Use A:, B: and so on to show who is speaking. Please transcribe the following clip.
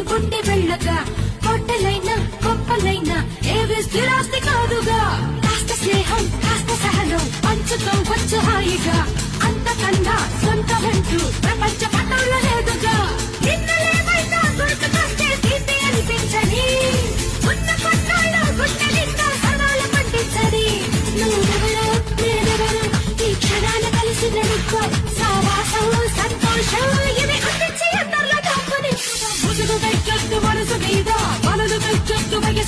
A: గుండె వెళ్ళగా కోటలైనా గొప్పలైనా ఏవి స్థిరాస్తి కాదుగా. కాస్త స్నేహం కాస్త సహనం పంచుతో వచ్చు హాయిగా. సొంత సొంతమంటూ ప్రపంచ పటంలో లేదుగా. నిన్నలేమైనా దొరకకొస్తే తీపి అనిపించని. ఉన్న సంతోషం